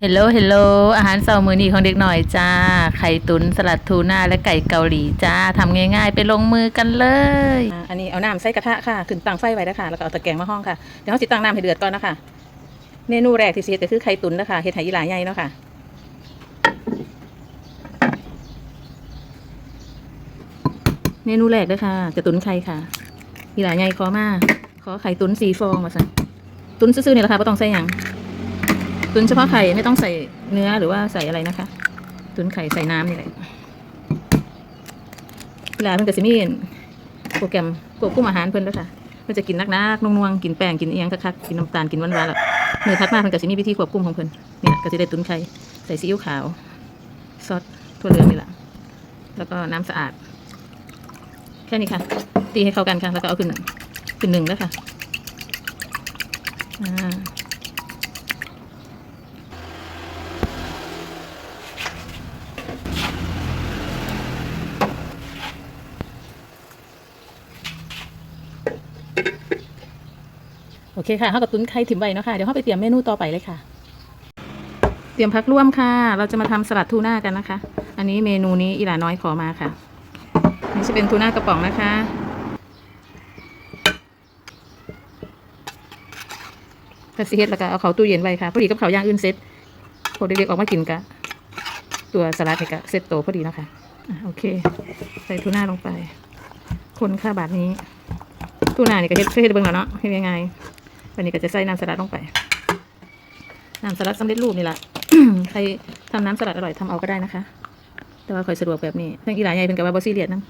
เฮลโลเฮลโลอาหารเช้ามื้อนี้ของเด็กหน่อยจ้า ไข่ตุ๋นสลัดทูน่าและไก่เกาหลีจ้าทำง่ายๆ ไปลงมือกันเลย อันนี้เอาน้ำใส่กระทะค่ะขึ้นตั้งไฟไว้แล้วค่ะแล้วก็เอาตะแกรงมาห้องค่ะ เดี๋ยวเขาสิตั้งน้ำให้เดือดก่อนนะคะ เมนูแรกที่สิเฮ็ดก็คือไข่ตุ๋นนะคะเฮ็ดไหยีหลาใหญ่เนาะค่ะ เมนูแรกเลยค่ะจะตุ๋นไข่ค่ะยีหลาใหญ่ขอมาขอไข่ตุ๋นสีฟองมาสั่นตุ๋นซื่อๆนี่แหละค่ะไม่ต้องใส่หยัง ตุนเฉพาะไข่ไม่ต้องใส่เนื้อหรือว่าใส่อะไรนะคะ ตุนไข่ใส่น้ำนี่แหละเวลาเพิ่นก็สิมีโปรแกรมควบคุมอาหารเพิ่นด้วยค่ะเพิ่นจะกินนักๆนวงกินแป้งกินเอียงคักๆกินน้ำตาลกินหวานๆแล้วมือทัดมาเพิ่นก็สิมีวิธีควบคุมของเพิ่นนี่แหละก็สิได้ตุนไข่ใส่ซีอิ๊วขาวซอสถั่วเหลืองนี่แหละแล้วก็น้ำสะอาด แค่นี้ค่ะ ตีให้เข้ากันค่ะแล้วก็เอาขึ้นขึ้นหนึ่งแล้วค่ะอ่า โอเคค่ะเขากับตุ้นไข่ถิ่มไว้เนาะค่ะ เดี๋ยวเขาไปเตรียมเมนูต่อไปเลยค่ะ เตรียมพักร่วมค่ะ เราจะมาทำสลัดทูน่ากันนะคะ อันนี้เมนูนี้อีหลาน้อยขอมาค่ะ นี่จะเป็นทูน่ากระป๋องนะคะกระเซียดแล้วก็เอาเขาตู้เย็นไว้ค่ะ พอดีกับเขาย่างอื่นเซ็ตพอเด็กๆออกมากินกะ ตัวสลัดเนี่กะเซ็ตโตพอดีนะคะโอเค ใส่ทูน่าลงไป คนค่ะบาทนี้ ทูน่านี่ก็เฮ็ดเคยเฮ็ดเบิ่งแล้วเนาะเฮ็ดยังไง วันนี้ก็จะใส่น้ำสลัดลงไป น้ำสลัดสำเร็จรูปนี่แหละใครทำน้ำสลัดอร่อยทำเอาก็ได้นะคะ แต่ว่าคอยสะดวกแบบนี้ทั้งอีหลายใหญ่เป็นกับว่าบอซี่เลียดนะ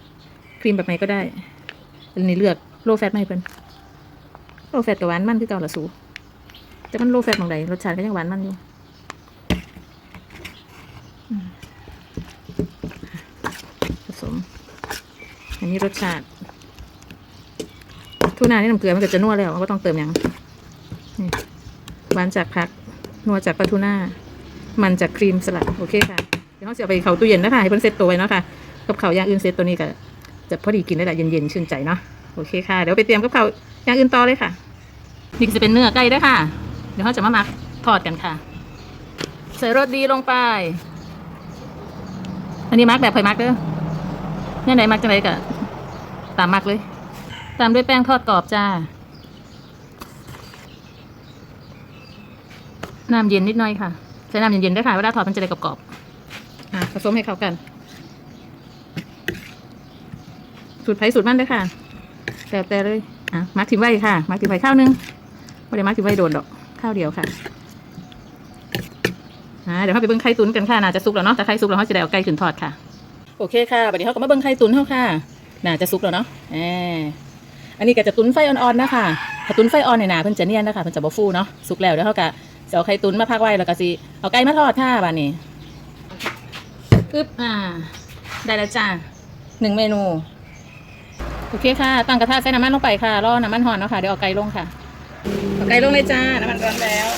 ครีมแบบไหนก็ได้อันนี้เลือกโลแฟตไม่เพิ่นโลแฟตกับหวานมันคือเก่าละสูแต่มันโลแฟตบางใดรสชาติก็ยังหวานมันอยู่ผสม อันนี้รสชาติทูน่านี่น้ำเกลือมันก็จะนัวแล้วก็ต้องเติมอย่าง หวานจากผักนัวจากปลาทูน่า มันจากครีมสลัด โอเคค่ะ เดี๋ยวเราจะไปเขาตู้เย็นนะคะ ให้เพิ่นเซ็ตตัวไว้เนาะค่ะ กับเขาอย่างอื่นเซ็ตตัวนี้ก็จะพอดีกินได้แหละเย็นๆชื่นใจเนาะ โอเคค่ะ เดี๋ยวไปเตรียมกับเขาอย่างอื่นต่อเลยค่ะ นี่ก็จะเป็นเนื้อไก่ด้วยค่ะ เดี๋ยวเราจะมาหมักทอดกันค่ะ ใส่รสดีลงไป อันนี้มักแบบไผ่มักเด้อเนี่ยไหนมักจังไรก็ตามมักเลย ตามด้วยแป้งทอดกรอบจ้า น้ำเย็นนิดหน่อยค่ะ ใช้น้ำเย็นๆได้ค่ะเวลาทอดมันจะได้กรอบๆอะผสมให้เข้ากัน สูตรไผ่สูตรมันเด้ค่ะ แต่แต่เลยอะมักทิ้งไว้ค่ะมักทิ้งไว้ข้าวหนึงไม่ได้มักทิ้งไว้โดนดอกข้าวเดียวค่ะอ่าเดี๋ยวเราไปเบิ้งไข่ตุ๋นกันค่ะน่าจะสุกแล้วเนาะแต่ไข่สุกแล้วเราจะได้เอาไก่ขึ้นทอดค่ะ โอเคค่ะวันนี้เขาก็มาเบิ้งไข่ตุ๋นเขาค่ะน่าจะสุกแล้วเนาะแหมอันนี้ก็จะตุ๋นไฟอ่อนๆนะคะถ้าตุ๋นไฟอ่อนเนี่ยนะเพิ่นจะเนียนนะคะเพิ่นจะบ่ฟูเนาะสุกแล้วเดี๋ยวเขาก็ จะเอาไข่ตุ๋นมาพักไว้แล้วก็สิเอาไก่มาทอดค่ะบานนี้ปึ๊บอ่า ได้แล้วจ้าหนึ่งเมนู โอเคค่ะ ตั้งกระทะใส่น้ำมันลงไปค่ะรอน้ำมันหอนเนาะค่ะ เดี๋ยวเอาไก่ลงค่ะ เอาไก่ลงเลยจ้า น้ำมันร้อนแล้ว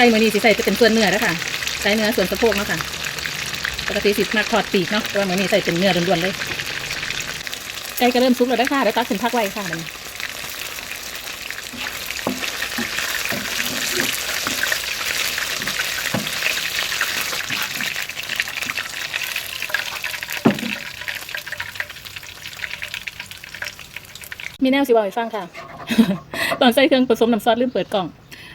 ไก่มือนี้สิใส่จะเป็นส่วนเนื้อนะคะใส่เนื้อส่วนสะโพกเนาะค่ะปกติสิมาทอดปีกเนาะแต่ว่ามือนี้ใส่เป็นเนื้อล้วนๆเลยไก่ก็เริ่มสุกแล้วนะคะเดี๋ยวตักขึ้นพักไว้ค่ะมันมีแนวสิบอกให้ฟังค่ะ ตอนใส่เครื่องผสมน้ำซอสลืมเปิดกล่อง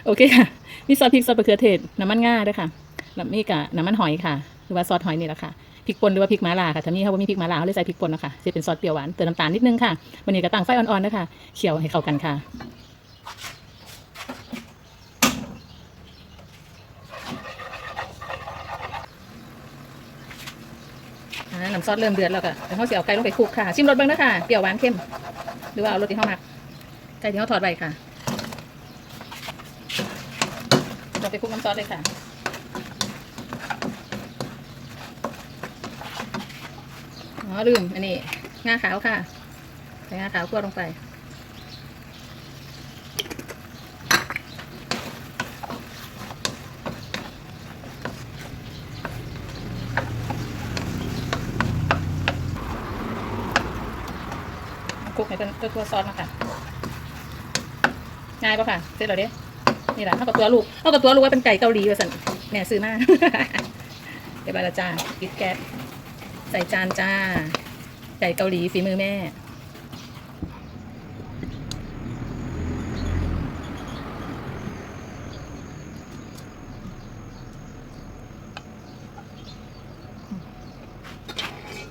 โอเคค่ะ มีซอสพริกซอสมะเขือเทศน้ำมันง่าด้วยค่ะแล้วมีกะน้ำมันหอยค่ะ หรือว่าซอสหอยนี่แหละค่ะพริกป่นหรือว่าพริกมะลาค่ะถ้ามีเขาว่ามีพริกมะลาเขาเลยใส่พริกป่นนะคะจะเป็นซอสเปรี้ยวหวานเติมน้ำตาลนิดนึงค่ะวันนี้ก็ตั้งไฟอ่อนๆนะคะเคี่ยวให้เข้ากันค่ะน้ำซอสเริ่มเดือดแล้วก็เดี๋ยวเขาเสียเอาไก่ลงไปคลุกค่ะ ชิมรสบ้างนะคะเปรี้ยวหวานเข้ม หรือว่าเอารสที่เขามักไก่ที่เขาทอดไว้ค่ะ ลงไปคลุกน้ำซอสเลยค่ะอ๋อลืมอันนี้งาขาวค่ะใส่งาขาวคั่วลงไปคลุกให้เป็นตัวตัวซอสมาค่ะง่ายปะค่ะเสร็จแล้วเด้ นี่แหละเท่ากับตัวลูกเท่ากับตัวลูกว่าเป็นไก่เกาหลีว่าสันแม่ซื้อมาเดี๋ยวไปละจ้าปิดแก๊สใส่จานจ้า ไก่เกาหลีฝีมือแม่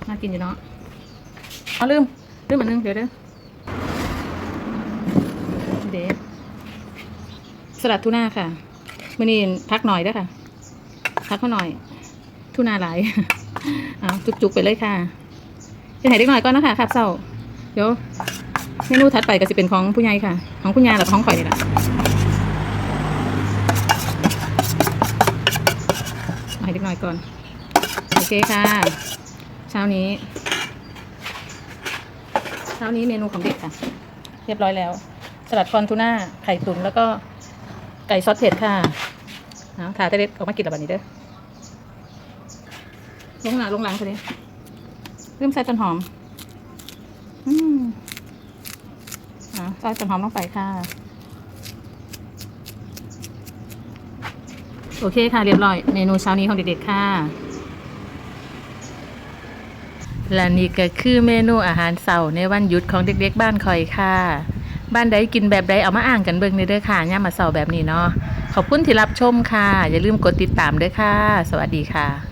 น่ากินอยู่เนาะเอาลืมลืมอันนึงเดี๋ยวเด้อเดฟ สลัดทูน่าค่ะมื่อนี้พักหน่อยด้อค่ะ พักมาหน่อย ทูน่าหลายเอาจุกๆไปเลยค่ะจะให้เด็กหน่อยก่อนนะคะครับเศร้าเดี๋ยวเมนูถัดไปก็จะเป็นของผู้ใหญ่ค่ะ ของคุณยายหรือของข่อยนี่แหละเอาให้เด็กหน่อยก่อน โอเคค่ะ เช้านี้ เช้านี้เมนูของเด็กค่ะ เรียบร้อยแล้ว สลัดคอนทูน่าไข่ตุ๋นแล้วก็ ไก่ซอสเผ็ดค่ะเอาถายแต่เด็ดออกมากินแบบนี้เด้อลงหน้าลงหลังคนนี้เริ่มใส่ต้นหอม อืมอ่าใส่ต้นหอมลงไปค่ะ โอเคค่ะ เรียบร้อย เมนูเช้านี้ของเด็กๆค่ะ และนี่ก็คือเมนูอาหารเสาร์ในวันหยุดของเด็กๆบ้านคอยค่ะ บ้านใดกินแบบใดเอามาอ่างกันเบิ่งในเด้อค่ะย่ามมาเสาร์แบบนี้เนาะขอบคุณที่รับชมค่ะ อย่าลืมกดติดตามด้วยค่ะ สวัสดีค่ะ